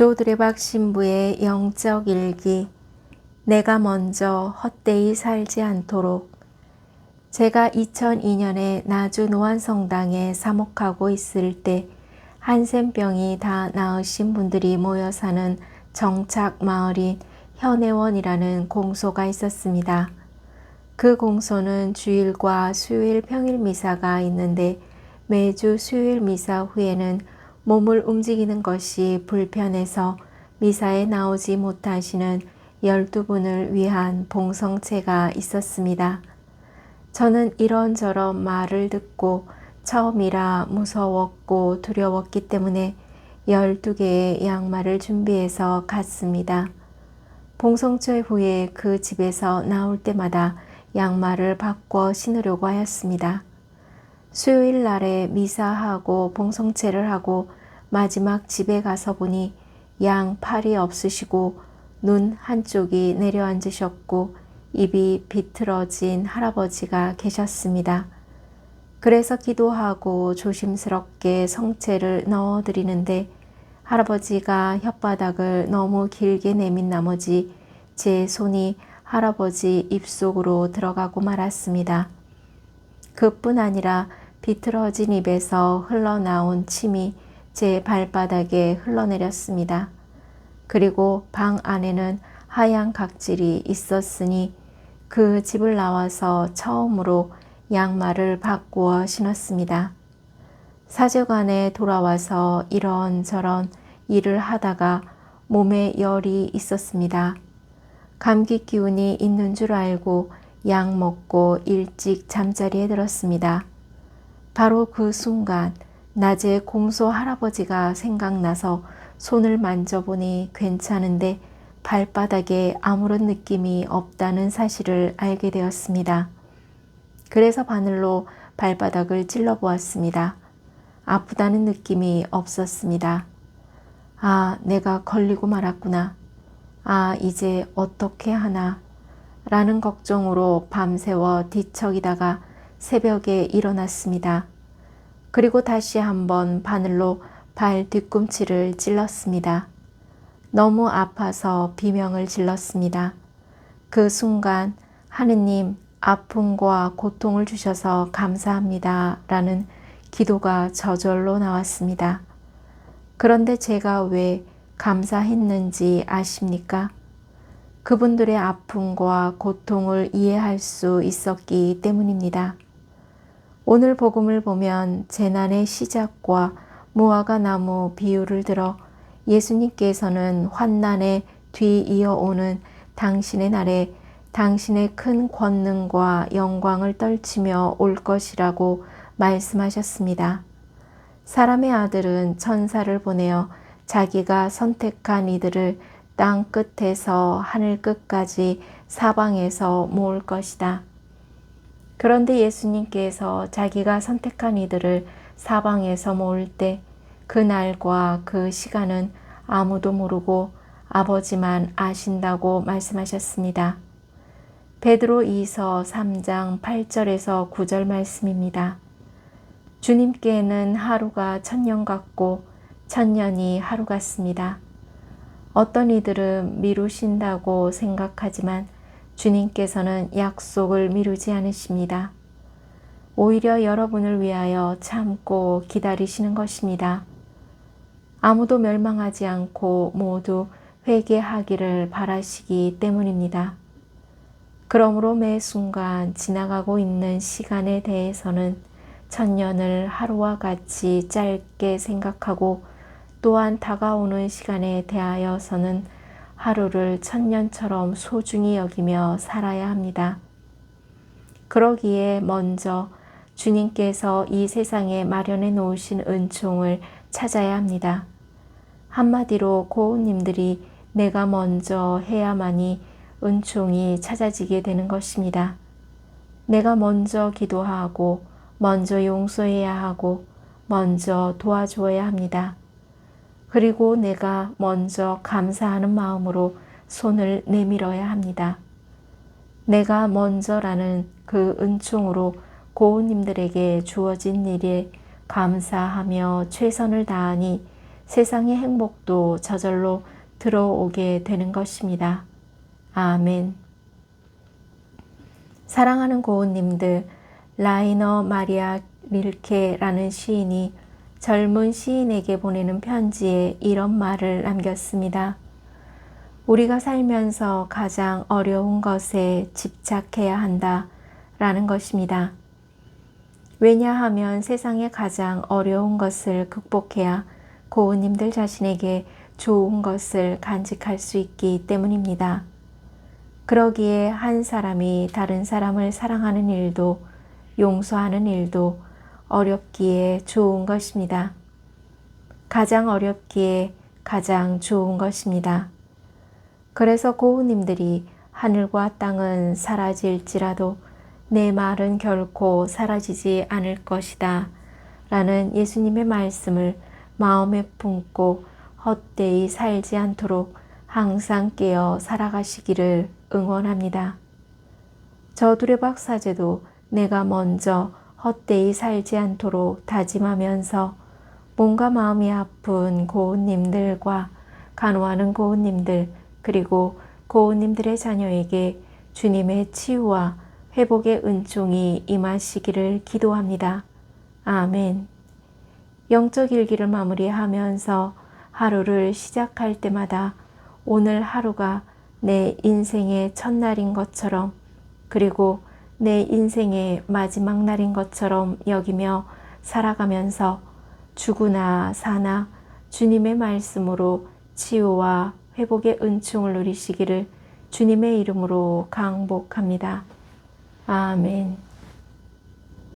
조드레박 신부의 영적 일기 내가 먼저 헛되이 살지 않도록 제가 2002년에 나주 노안성당에 사목하고 있을 때 한센병이 다 나으신 분들이 모여 사는 정착 마을인 현해원이라는 공소가 있었습니다. 그 공소는 주일과 수요일 평일 미사가 있는데 매주 수요일 미사 후에는 몸을 움직이는 것이 불편해서 미사에 나오지 못하시는 12분을 위한 봉성체가 있었습니다. 저는 이런저런 말을 듣고 처음이라 무서웠고 두려웠기 때문에 12개의 양말을 준비해서 갔습니다. 봉성체 후에 그 집에서 나올 때마다 양말을 바꿔 신으려고 하였습니다. 수요일 날에 미사하고 봉성체를 하고 마지막 집에 가서 보니 양 팔이 없으시고 눈 한쪽이 내려앉으셨고 입이 비틀어진 할아버지가 계셨습니다. 그래서 기도하고 조심스럽게 성체를 넣어 드리는데 할아버지가 혓바닥을 너무 길게 내민 나머지 제 손이 할아버지 입속으로 들어가고 말았습니다. 그뿐 아니라 비틀어진 입에서 흘러나온 침이 제 발바닥에 흘러내렸습니다. 그리고 방 안에는 하얀 각질이 있었으니 그 집을 나와서 처음으로 양말을 바꾸어 신었습니다. 사제관에 돌아와서 이런저런 일을 하다가 몸에 열이 있었습니다. 감기 기운이 있는 줄 알고 약 먹고 일찍 잠자리에 들었습니다. 바로 그 순간 낮에 공소 할아버지가 생각나서 손을 만져보니 괜찮은데 발바닥에 아무런 느낌이 없다는 사실을 알게 되었습니다. 그래서 바늘로 발바닥을 찔러 보았습니다. 아프다는 느낌이 없었습니다. 아, 내가 걸리고 말았구나. 아, 이제 어떻게 하나. 라는 걱정으로 밤새워 뒤척이다가 새벽에 일어났습니다. 그리고 다시 한번 바늘로 발 뒤꿈치를 찔렀습니다. 너무 아파서 비명을 질렀습니다. 그 순간 하느님 아픔과 고통을 주셔서 감사합니다. 라는 기도가 저절로 나왔습니다. 그런데 제가 왜 감사했는지 아십니까? 그분들의 아픔과 고통을 이해할 수 있었기 때문입니다. 오늘 복음을 보면 재난의 시작과 무화과 나무 비유를 들어 예수님께서는 환난에 뒤이어 오는 당신의 날에 당신의 큰 권능과 영광을 떨치며 올 것이라고 말씀하셨습니다. 사람의 아들은 천사를 보내어 자기가 선택한 이들을 땅 끝에서 하늘 끝까지 사방에서 모을 것이다. 그런데 예수님께서 자기가 선택한 이들을 사방에서 모을 때 그 날과 그 시간은 아무도 모르고 아버지만 아신다고 말씀하셨습니다. 베드로 2서 3장 8절에서 9절 말씀입니다. 주님께는 하루가 천년 같고 천년이 하루 같습니다. 어떤 이들은 미루신다고 생각하지만 주님께서는 약속을 미루지 않으십니다. 오히려 여러분을 위하여 참고 기다리시는 것입니다. 아무도 멸망하지 않고 모두 회개하기를 바라시기 때문입니다. 그러므로 매 순간 지나가고 있는 시간에 대해서는 천년을 하루와 같이 짧게 생각하고 또한 다가오는 시간에 대하여서는 하루를 천년처럼 소중히 여기며 살아야 합니다. 그러기에 먼저 주님께서 이 세상에 마련해 놓으신 은총을 찾아야 합니다. 한마디로 고운님들이 내가 먼저 해야만이 은총이 찾아지게 되는 것입니다. 내가 먼저 기도하고 먼저 용서해야 하고 먼저 도와주어야 합니다. 그리고 내가 먼저 감사하는 마음으로 손을 내밀어야 합니다. 내가 먼저라는 그 은총으로 고운님들에게 주어진 일에 감사하며 최선을 다하니 세상의 행복도 저절로 들어오게 되는 것입니다. 아멘. 사랑하는 고은님들, 라이너 마리아 릴케라는 시인이 젊은 시인에게 보내는 편지에 이런 말을 남겼습니다. 우리가 살면서 가장 어려운 것에 집착해야 한다. 라는 것입니다. 왜냐하면 세상에 가장 어려운 것을 극복해야 고은님들 자신에게 좋은 것을 간직할 수 있기 때문입니다. 그러기에 한 사람이 다른 사람을 사랑하는 일도 용서하는 일도 어렵기에 좋은 것입니다. 가장 어렵기에 가장 좋은 것입니다. 그래서 고우님들이 하늘과 땅은 사라질지라도 내 말은 결코 사라지지 않을 것이다. 라는 예수님의 말씀을 마음에 품고 헛되이 살지 않도록 항상 깨어 살아가시기를 응원합니다. 저 두레박 사제도 내가 먼저 헛되이 살지 않도록 다짐하면서 몸과 마음이 아픈 고운님들과 간호하는 고운님들 그리고 고운님들의 자녀에게 주님의 치유와 회복의 은총이 임하시기를 기도합니다. 아멘. 영적 일기를 마무리하면서 하루를 시작할 때마다 오늘 하루가 내 인생의 첫날인 것처럼 그리고 내 인생의 마지막 날인 것처럼 여기며 살아가면서 죽으나 사나 주님의 말씀으로 치유와 회복의 은총을 누리시기를 주님의 이름으로 강복합니다. 아멘.